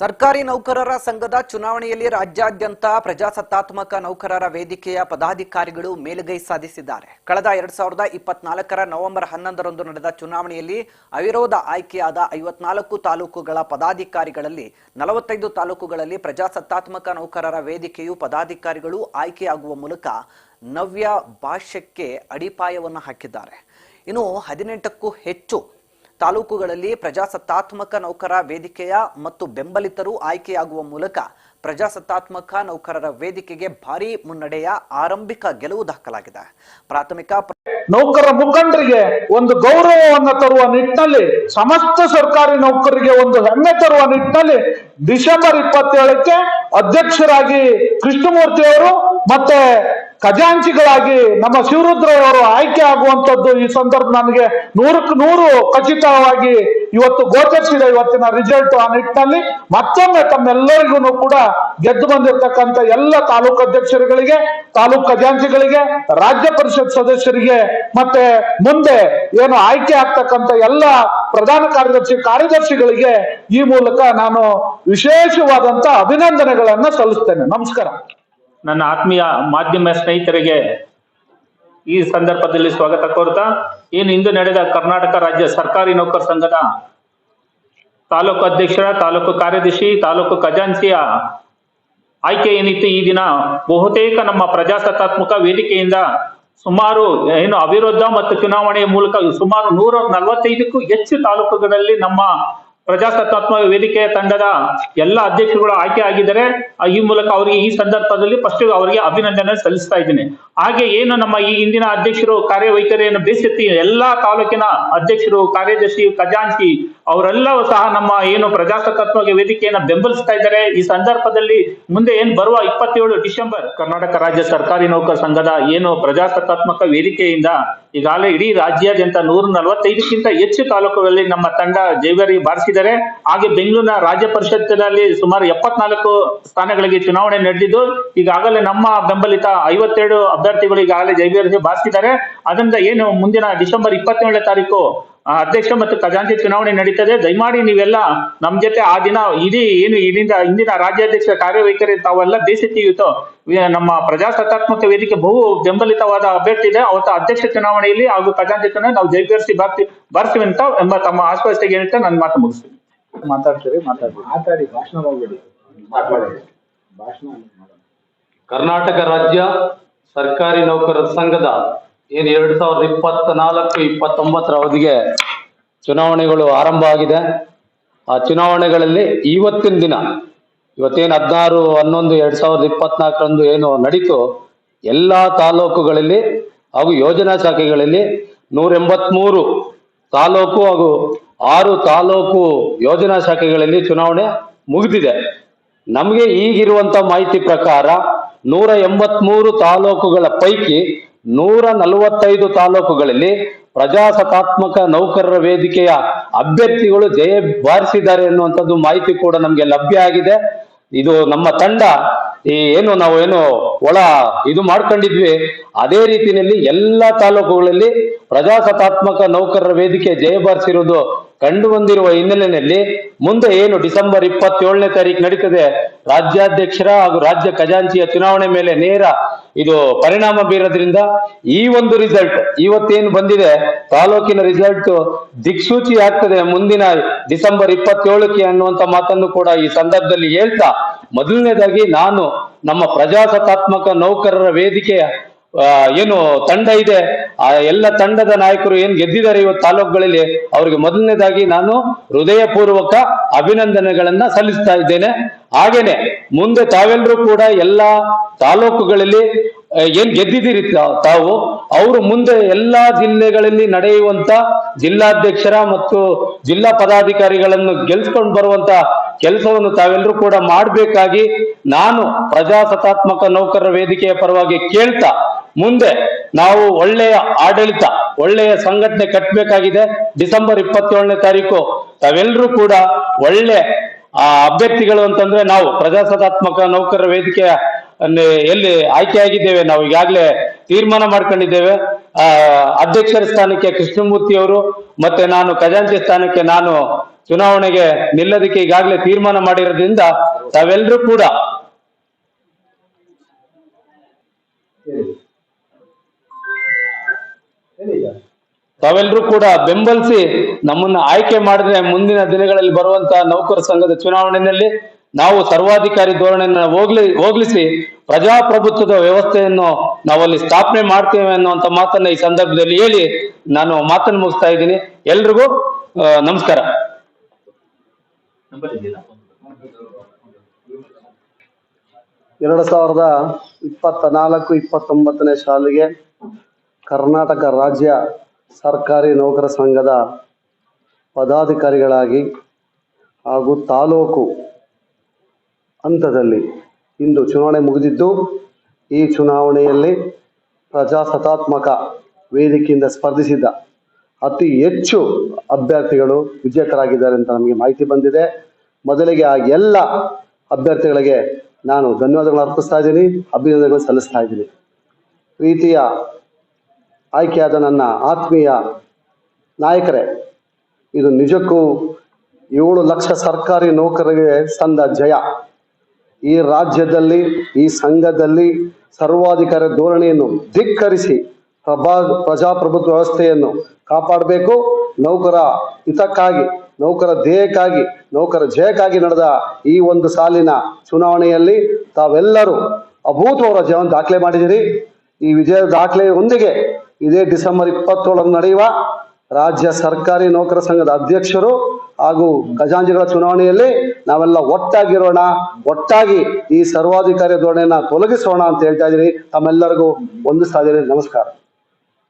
ಸರ್ಕಾರಿ ನೌಕರರ ಸಂಘದ ಚುನಾವಣೆಯಲ್ಲಿ ರಾಜ್ಯಾದ್ಯಂತ ಪ್ರಜಾಸತ್ತಾತ್ಮಕ ನೌಕರರ ವೇದಿಕೆಯ ಪದಾಧಿಕಾರಿಗಳು ಮೇಲುಗೈ ಸಾಧಿಸಿದ್ದಾರೆ. ಕಳೆದ ಎರಡ್ ಸಾವಿರದ ಇಪ್ಪತ್ನಾಲ್ಕರ ನವೆಂಬರ್ ಹನ್ನೊಂದರಂದು ನಡೆದ ಚುನಾವಣೆಯಲ್ಲಿ ಅವಿರೋಧ ಆಯ್ಕೆಯಾದ ಐವತ್ನಾಲ್ಕು ತಾಲೂಕುಗಳ ಪದಾಧಿಕಾರಿಗಳಲ್ಲಿ ನಲವತ್ತೈದು ತಾಲೂಕುಗಳಲ್ಲಿ ಪ್ರಜಾಸತ್ತಾತ್ಮಕ ನೌಕರರ ವೇದಿಕೆಯು ಪದಾಧಿಕಾರಿಗಳು ಆಯ್ಕೆಯಾಗುವ ಮೂಲಕ ನವ್ಯ ಭಾಷ್ಯಕ್ಕೆ ಅಡಿಪಾಯವನ್ನು ಹಾಕಿದ್ದಾರೆ. ಇನ್ನು ಹದಿನೆಂಟಕ್ಕೂ ಹೆಚ್ಚು ತಾಲೂಕುಗಳಲ್ಲಿ ಪ್ರಜಾಸತ್ತಾತ್ಮಕ ನೌಕರ ವೇದಿಕೆಯ ಮತ್ತು ಬೆಂಬಲಿತರು ಆಯ್ಕೆಯಾಗುವ ಮೂಲಕ ಪ್ರಜಾಸತ್ತಾತ್ಮಕ ನೌಕರರ ವೇದಿಕೆಗೆ ಭಾರಿ ಮುನ್ನಡೆಯ ಆರಂಭಿಕ ಗೆಲುವು ದಾಖಲಾಗಿದೆ. ಪ್ರಾಥಮಿಕ ನೌಕರ ಮುಖಂಡರಿಗೆ ಒಂದು ಗೌರವವನ್ನು ತರುವ ನಿಟ್ಟಿನಲ್ಲಿ ಸಮಸ್ತ ಸರ್ಕಾರಿ ನೌಕರರಿಗೆ ಒಂದು ಹೆಮ್ಮೆ ತರುವ ನಿಟ್ಟಿನಲ್ಲಿ ಡಿಸೆಂಬರ್ ಇಪ್ಪತ್ತೇಳಕ್ಕೆ ಅಧ್ಯಕ್ಷರಾಗಿ ಕೃಷ್ಣಮೂರ್ತಿ ಅವರು ಮತ್ತೆ ಖಜಾಂಚಿಗಳಾಗಿ ನಮ್ಮ ಶಿವರುದ್ರವರು ಆಯ್ಕೆ ಆಗುವಂತದ್ದು ಈ ಸಂದರ್ಭ ನನಗೆ ನೂರಕ್ಕೆ ನೂರು ಖಚಿತವಾಗಿ ಇವತ್ತು ಗೋಚರಿಸಿದೆ ಇವತ್ತಿನ ರಿಸಲ್ಟ್ ಆ ನಿಟ್ಟಿನಲ್ಲಿ. ಮತ್ತೊಮ್ಮೆ ತಮ್ಮೆಲ್ಲರಿಗೂ ಕೂಡ ಗೆದ್ದು ಬಂದಿರತಕ್ಕಂತ ಎಲ್ಲ ತಾಲೂಕು ಅಧ್ಯಕ್ಷರುಗಳಿಗೆ, ತಾಲೂಕು ಖಜಾಂಚಿಗಳಿಗೆ, ರಾಜ್ಯ ಪರಿಷತ್ ಸದಸ್ಯರಿಗೆ, ಮತ್ತೆ ಮುಂದೆ ಏನು ಆಯ್ಕೆ ಆಗ್ತಕ್ಕಂಥ ಎಲ್ಲ ಪ್ರಧಾನ ಕಾರ್ಯದರ್ಶಿ ಕಾರ್ಯದರ್ಶಿಗಳಿಗೆ ಈ ಮೂಲಕ ನಾನು ವಿಶೇಷವಾದಂತ ಅಭಿನಂದನೆಗಳನ್ನ ಸಲ್ಲಿಸ್ತೇನೆ. ನಮಸ್ಕಾರ. ನನ್ನ ಆತ್ಮೀಯ ಮಾಧ್ಯಮ ಸ್ನೇಹಿತರಿಗೆ ಈ ಸಂದರ್ಭದಲ್ಲಿ ಸ್ವಾಗತ ಕೋರ್ತಾ, ಏನು ಇಂದು ನಡೆದ ಕರ್ನಾಟಕ ರಾಜ್ಯ ಸರ್ಕಾರಿ ನೌಕರ ಸಂಘದ ತಾಲೂಕು ಅಧ್ಯಕ್ಷರ, ತಾಲೂಕು ಕಾರ್ಯದರ್ಶಿ, ತಾಲೂಕು ಖಜಾಂಚಿಯ ಆಯ್ಕೆ ಏನಿತ್ತು ಈ ದಿನ, ಬಹುತೇಕ ನಮ್ಮ ಪ್ರಜಾಸತ್ತಾತ್ಮಕ ವೇದಿಕೆಯಿಂದ ಸುಮಾರು, ಏನು ಅವಿರೋಧ ಮತ್ತು ಚುನಾವಣೆಯ ಮೂಲಕ ಸುಮಾರು ನೂರ ನಲವತ್ತೈದಕ್ಕೂ ಹೆಚ್ಚು ತಾಲೂಕುಗಳಲ್ಲಿ ನಮ್ಮ ಪ್ರಜಾಸತ್ತಾತ್ಮಕ ವೇದಿಕೆ ತಂಡದ ಎಲ್ಲ ಅಧ್ಯಕ್ಷರುಗಳು ಆಯ್ಕೆ ಆಗಿದ್ದಾರೆ. ಈ ಮೂಲಕ ಅವರಿಗೆ ಈ ಸಂದರ್ಭದಲ್ಲಿ ಫಸ್ಟ್ ಅವರಿಗೆ ಅಭಿನಂದನೆ ಸಲ್ಲಿಸ್ತಾ ಇದ್ದೀನಿ. ಹಾಗೆ ಏನು ನಮ್ಮ ಈ ಹಿಂದಿನ ಅಧ್ಯಕ್ಷರು ಕಾರ್ಯವೈಖರಿಯನ್ನು ಬೇಸತ್ತಿ ಎಲ್ಲಾ ತಾಲೂಕಿನ ಅಧ್ಯಕ್ಷರು, ಕಾರ್ಯದರ್ಶಿ ಖಜಾಂಚಿ ಅವರೆಲ್ಲವೂ ಸಹ ನಮ್ಮ ಏನು ಪ್ರಜಾಸತ್ತಾತ್ಮಕ ವೇದಿಕೆಯನ್ನು ಬೆಂಬಲಿಸ್ತಾ ಇದ್ದಾರೆ. ಈ ಸಂದರ್ಭದಲ್ಲಿ ಮುಂದೆ ಏನ್ ಬರುವ ಇಪ್ಪತ್ತೇಳು ಡಿಸೆಂಬರ್ ಕರ್ನಾಟಕ ರಾಜ್ಯ ಸರ್ಕಾರಿ ನೌಕರ ಸಂಘದ ಏನು ಪ್ರಜಾಸತ್ತಾತ್ಮಕ ವೇದಿಕೆಯಿಂದ ಈಗಾಗಲೇ ಇಡೀ ರಾಜ್ಯಾದ್ಯಂತ ನೂರ ನಲವತ್ತೈದಕ್ಕಿಂತ ಹೆಚ್ಚು ತಾಲೂಕುಗಳಲ್ಲಿ ನಮ್ಮ ತಂಡ ಜೈವರಿ ಬಾರಿಸಿದ್ದಾರೆ. ಹಾಗೆ ಬೆಂಗಳೂರಿನ ರಾಜ್ಯ ಪರಿಷತ್ತಿನಲ್ಲಿ ಸುಮಾರು ಎಪ್ಪತ್ನಾಲ್ಕು ಸ್ಥಾನಗಳಿಗೆ ಚುನಾವಣೆ ನಡೆದಿದ್ದು, ಈಗಾಗಲೇ ನಮ್ಮ ಬೆಂಬಲಿತ ಐವತ್ತೆರಡು ಅಭ್ಯರ್ಥಿಗಳು ಈಗಾಗಲೇ ಜೈವರಿ ಬಾರಿಸಿದ್ದಾರೆ. ಅದರಿಂದ ಏನು ಮುಂದಿನ ಡಿಸೆಂಬರ್ ಇಪ್ಪತ್ತೇಳನೇ ತಾರೀಕು ಅಧ್ಯಕ್ಷ ಮತ್ತು ಖಜಾಂಚಿ ಚುನಾವಣೆ ನಡೀತದೆ. ದಯಮಾಡಿ ನೀವೆಲ್ಲ ನಮ್ ಜೊತೆ ಆ ದಿನ ಇಡೀ ಏನು ಇಲ್ಲಿಂದ ಇಂದಿನ ರಾಜ್ಯಾಧ್ಯಕ್ಷ ಕಾರ್ಯವೈಖರಿ ತಾವೆಲ್ಲ ಬೇಸತ್ತಿಯುತ ನಮ್ಮ ಪ್ರಜಾಸತ್ತಾತ್ಮಕ ವೇದಿಕೆ ಬಹು ಬೆಂಬಲಿತವಾದ ಅಭ್ಯರ್ಥಿ ಇದೆ. ಅವತ್ತು ಅಧ್ಯಕ್ಷ ಚುನಾವಣೆಯಲ್ಲಿ ಹಾಗೂ ಖಜಾಂಚಿ ಚುನಾವಣೆ ನಾವು ಜೈಪೇರಿಸಿ ಬರ್ತಿ ಬರ್ತೀವಿ ಅಂತ ಎಂಬ ತಮ್ಮ ಆಶ್ವಾಸನೆಗೆ ಹೇಳ್ತಾ ನನ್ನ ಮಾತು ಮುಗಿಸ್ತೀನಿ. ಮಾತಾಡ್ತೀರಿ ಮಾತಾಡಿ ಮಾತಾಡಿ ಭಾಷಣ ಮಾಡಬೇಡಿ. ಮಾತಾಡಿ. ಭಾಷಣ. ಕರ್ನಾಟಕ ರಾಜ್ಯ ಸರ್ಕಾರಿ ನೌಕರರ ಸಂಘದ ಏನು ಎರಡ್ ಸಾವಿರದ ಇಪ್ಪತ್ತ ನಾಲ್ಕು ಇಪ್ಪತ್ತೊಂಬತ್ತರ ಅವಧಿಗೆ ಚುನಾವಣೆಗಳು ಆರಂಭ ಆಗಿದೆ. ಆ ಚುನಾವಣೆಗಳಲ್ಲಿ ಇವತ್ತಿನ ದಿನ, ಇವತ್ತೇನು ಹದಿನಾರು, ಹನ್ನೊಂದು, ಎರಡ್ ಸಾವಿರದ ಇಪ್ಪತ್ನಾಲ್ಕರಂದು ಏನು ನಡೀತು ಎಲ್ಲ ತಾಲೂಕುಗಳಲ್ಲಿ ಹಾಗೂ ಯೋಜನಾ ಶಾಖೆಗಳಲ್ಲಿ ನೂರ ಎಂಬತ್ಮೂರು ತಾಲೂಕು ಹಾಗೂ ಆರು ತಾಲೂಕು ಯೋಜನಾ ಶಾಖೆಗಳಲ್ಲಿ ಚುನಾವಣೆ ಮುಗಿದಿದೆ. ನಮಗೆ ಈಗಿರುವಂತ ಮಾಹಿತಿ ಪ್ರಕಾರ ನೂರ ಎಂಬತ್ಮೂರು ತಾಲೂಕುಗಳ ಪೈಕಿ ನೂರ ನಲವತ್ತೈದು ತಾಲೂಕುಗಳಲ್ಲಿ ಪ್ರಜಾಸತ್ತಾತ್ಮಕ ನೌಕರರ ವೇದಿಕೆಯ ಅಭ್ಯರ್ಥಿಗಳು ಜಯ ಬಾರಿಸಿದ್ದಾರೆ ಎನ್ನುವಂಥದ್ದು ಮಾಹಿತಿ ಕೂಡ ನಮಗೆ ಲಭ್ಯ ಆಗಿದೆ. ಇದು ನಮ್ಮ ತಂಡ ಈ ಏನು ನಾವು ಏನು ಒಳ ಇದು ಮಾಡ್ಕೊಂಡಿದ್ವಿ. ಅದೇ ರೀತಿಯಲ್ಲಿ ಎಲ್ಲ ತಾಲೂಕುಗಳಲ್ಲಿ ಪ್ರಜಾಸತ್ತಾತ್ಮಕ ನೌಕರರ ವೇದಿಕೆ ಜಯ ಬಾರಿಸಿರುವುದು ಕಂಡು ಬಂದಿರುವ ಹಿನ್ನೆಲೆಯಲ್ಲಿ ಮುಂದೆ ಏನು ಡಿಸೆಂಬರ್ ಇಪ್ಪತ್ತೇಳನೇ ತಾರೀಕು ನಡೀತದೆ, ರಾಜ್ಯಾಧ್ಯಕ್ಷರ ಹಾಗೂ ರಾಜ್ಯ ಖಜಾಂಚಿಯ ಚುನಾವಣೆ ಮೇಲೆ ನೇರ ಇದು ಪರಿಣಾಮ ಬೀರೋದ್ರಿಂದ ಈ ಒಂದು ರಿಸಲ್ಟ್ ಇವತ್ತೇನು ಬಂದಿದೆ, ತಾಲೂಕಿನ ರಿಸಲ್ಟ್ ದಿಕ್ಸೂಚಿ ಆಗ್ತದೆ. ಮುಂದಿನ ಡಿಸೆಂಬರ್ ಇಪ್ಪತ್ತೇಳಕ್ಕೆ ಅನ್ನುವಂತ ಮಾತನ್ನು ಕೂಡ ಈ ಸಂದರ್ಭದಲ್ಲಿ ಹೇಳ್ತಾ, ಮೊದಲನೇದಾಗಿ ನಾನು ನಮ್ಮ ಪ್ರಜಾಸತ್ತಾತ್ಮಕ ನೌಕರರ ವೇದಿಕೆಯ ಏನು ತಂಡ ಇದೆ. ಆ, ಎಲ್ಲ ತಂಡದ ನಾಯಕರು ಏನ್ ಗೆದ್ದಿದ್ದಾರೆ ಇವತ್ತು ತಾಲೂಕುಗಳಲ್ಲಿ, ಅವರಿಗೆ ಮೊದಲನೇದಾಗಿ ನಾನು ಹೃದಯಪೂರ್ವಕ ಅಭಿನಂದನೆಗಳನ್ನ ಸಲ್ಲಿಸ್ತಾ ಇದ್ದೇನೆ. ಹಾಗೇನೆ ಮುಂದೆ ತಾವೆಲ್ಲರೂ ಕೂಡ ಎಲ್ಲ ತಾಲೂಕುಗಳಲ್ಲಿ ಏನ್ ಗೆದ್ದಿದ್ದೀರಿ ತಾವು? ಅವರು ಮುಂದೆ ಎಲ್ಲಾ ಜಿಲ್ಲೆಗಳಲ್ಲಿ ನಡೆಯುವಂತ ಜಿಲ್ಲಾಧ್ಯಕ್ಷರ ಮತ್ತು ಜಿಲ್ಲಾ ಪದಾಧಿಕಾರಿಗಳನ್ನು ಗೆಲ್ಸ್ಕೊಂಡು ಬರುವಂತ ಕೆಲಸವನ್ನು ತಾವೆಲ್ಲರೂ ಕೂಡ ಮಾಡಬೇಕಾಗಿ ನಾನು ಪ್ರಜಾಸತ್ತಾತ್ಮಕ ನೌಕರರ ವೇದಿಕೆಯ ಪರವಾಗಿ ಕೇಳ್ತಾ, ಮುಂದೆ ನಾವು ಒಳ್ಳೆಯ ಆಡಳಿತ, ಒಳ್ಳೆಯ ಸಂಘಟನೆ ಕಟ್ಟಬೇಕಾಗಿದೆ ಡಿಸೆಂಬರ್ ಇಪ್ಪತ್ತೇಳನೇ ತಾರೀಕು ತಾವೆಲ್ಲರೂ ಕೂಡ ಒಳ್ಳೆ, ಆ, ಅಭ್ಯರ್ಥಿಗಳು ಅಂತಂದ್ರೆ ನಾವು ಪ್ರಜಾಸತ್ತಾತ್ಮಕ ನೌಕರರ ವೇದಿಕೆಯ ಎಲ್ಲಿ ಆಯ್ಕೆಯಾಗಿದ್ದೇವೆ, ನಾವು ಈಗಾಗಲೇ ತೀರ್ಮಾನ ಮಾಡ್ಕೊಂಡಿದ್ದೇವೆ. ಅಧ್ಯಕ್ಷರ ಸ್ಥಾನಕ್ಕೆ ಕೃಷ್ಣಮೂರ್ತಿ ಅವರು, ಮತ್ತೆ ನಾನು ಖಜಾಂಚಿ ಸ್ಥಾನಕ್ಕೆ ನಾನು ಚುನಾವಣೆಗೆ ನಿಲ್ಲೋದಕ್ಕೆ ಈಗಾಗಲೇ ತೀರ್ಮಾನ ಮಾಡಿರೋದ್ರಿಂದ ತಾವೆಲ್ಲರೂ ಕೂಡ ತಾವೆಲ್ಲರೂ ಕೂಡ ಬೆಂಬಲಿಸಿ ನಮ್ಮನ್ನ ಆಯ್ಕೆ ಮಾಡಿದ್ರೆ ಮುಂದಿನ ದಿನಗಳಲ್ಲಿ ಬರುವಂತಹ ನೌಕರ ಸಂಘದ ಚುನಾವಣೆಯಲ್ಲಿ ನಾವು ಸರ್ವಾಧಿಕಾರಿ ಧೋರಣೆಯನ್ನು ಹೋಗ್ಲಿ ಹೋಗ್ಲಿಸಿ ಪ್ರಜಾಪ್ರಭುತ್ವದ ವ್ಯವಸ್ಥೆಯನ್ನು ನಾವಲ್ಲಿ ಸ್ಥಾಪನೆ ಮಾಡ್ತೇವೆ ಅನ್ನುವಂತ ಮಾತನ್ನ ಈ ಸಂದರ್ಭದಲ್ಲಿ ಹೇಳಿ ನಾನು ಮಾತನ್ನು ಮುಗಿಸ್ತಾ ಇದ್ದೀನಿ. ಎಲ್ರಿಗೂ ನಮಸ್ಕಾರ. ಎರಡು ಸಾವಿರದ ಇಪ್ಪತ್ತ ನಾಲ್ಕು ಇಪ್ಪತ್ತೊಂಬತ್ತನೇ ಸಾಲಿಗೆ ಕರ್ನಾಟಕ ರಾಜ್ಯ ಸರ್ಕಾರಿ ನೌಕರ ಸಂಘದ ಪದಾಧಿಕಾರಿಗಳಾಗಿ ಹಾಗೂ ತಾಲೂಕು ಹಂತದಲ್ಲಿ ಇಂದು ಚುನಾವಣೆ ಮುಗಿದಿದ್ದು, ಈ ಚುನಾವಣೆಯಲ್ಲಿ ಪ್ರಜಾಸತ್ತಾತ್ಮಕ ವೇದಿಕೆಯಿಂದ ಸ್ಪರ್ಧಿಸಿದ್ದ ಅತಿ ಹೆಚ್ಚು ಅಭ್ಯರ್ಥಿಗಳು ವಿಜೇತರಾಗಿದ್ದಾರೆ ಅಂತ ನಮಗೆ ಮಾಹಿತಿ ಬಂದಿದೆ. ಮೊದಲಿಗೆ ಆ ಎಲ್ಲ ಅಭ್ಯರ್ಥಿಗಳಿಗೆ ನಾನು ಧನ್ಯವಾದಗಳು ಅರ್ಪಿಸ್ತಾ ಇದ್ದೀನಿ ಅಭಿನಂದನೆಗಳು ಸಲ್ಲಿಸ್ತಾ ಇದ್ದೀನಿ. ಪ್ರೀತಿಯ, ಆಯ್ಕೆಯಾದ ನನ್ನ ಆತ್ಮೀಯ ನಾಯಕರೇ, ಇದು ನಿಜಕ್ಕೂ ಏಳು ಲಕ್ಷ ಸರ್ಕಾರಿ ನೌಕರರಿಗೆ ಸಂದ ಜಯ. ಈ ರಾಜ್ಯದಲ್ಲಿ, ಈ ಸಂಘದಲ್ಲಿ ಸರ್ವಾಧಿಕಾರ ಧೋರಣೆಯನ್ನು ಧಿಕ್ಕರಿಸಿ ಪ್ರಭಾ, ಪ್ರಜಾಪ್ರಭುತ್ವ ವ್ಯವಸ್ಥೆಯನ್ನು ಕಾಪಾಡಬೇಕು. ನೌಕರ ಹಿತಕ್ಕಾಗಿ, ನೌಕರ ಧ್ಯೇಯಕ್ಕಾಗಿ, ನೌಕರ ಜಯಕ್ಕಾಗಿ ನಡೆದ ಈ ಒಂದು ಸಾಲಿನ ಚುನಾವಣೆಯಲ್ಲಿ ತಾವೆಲ್ಲರೂ ಅಭೂತಪೂರ್ವ ಜಯವನ್ನು ದಾಖಲೆ ಮಾಡಿದಿರಿ ಈ ವಿಜಯ ದಾಖಲೆಯೊಂದಿಗೆ ಇದೇ ಡಿಸೆಂಬರ್ ಇಪ್ಪತ್ತೇಳರಂದು ನಡೆಯುವ ರಾಜ್ಯ ಸರ್ಕಾರಿ ನೌಕರ ಸಂಘದ ಅಧ್ಯಕ್ಷರು ಹಾಗೂ ಖಜಾಂಜಿಗಳ ಚುನಾವಣೆಯಲ್ಲಿ ನಾವೆಲ್ಲ ಒಟ್ಟಾಗಿರೋಣ, ಒಟ್ಟಾಗಿ ಈ ಸರ್ವಾಧಿಕಾರಿ ಧೋರಣೆಯನ್ನ ತೊಲಗಿಸೋಣ ಅಂತ ಹೇಳ್ತಾ ಇದ್ದೀನಿ ತಮ್ಮೆಲ್ಲರಿಗೂ ಒಂದು ಸಾಧನೆ ನಮಸ್ಕಾರ.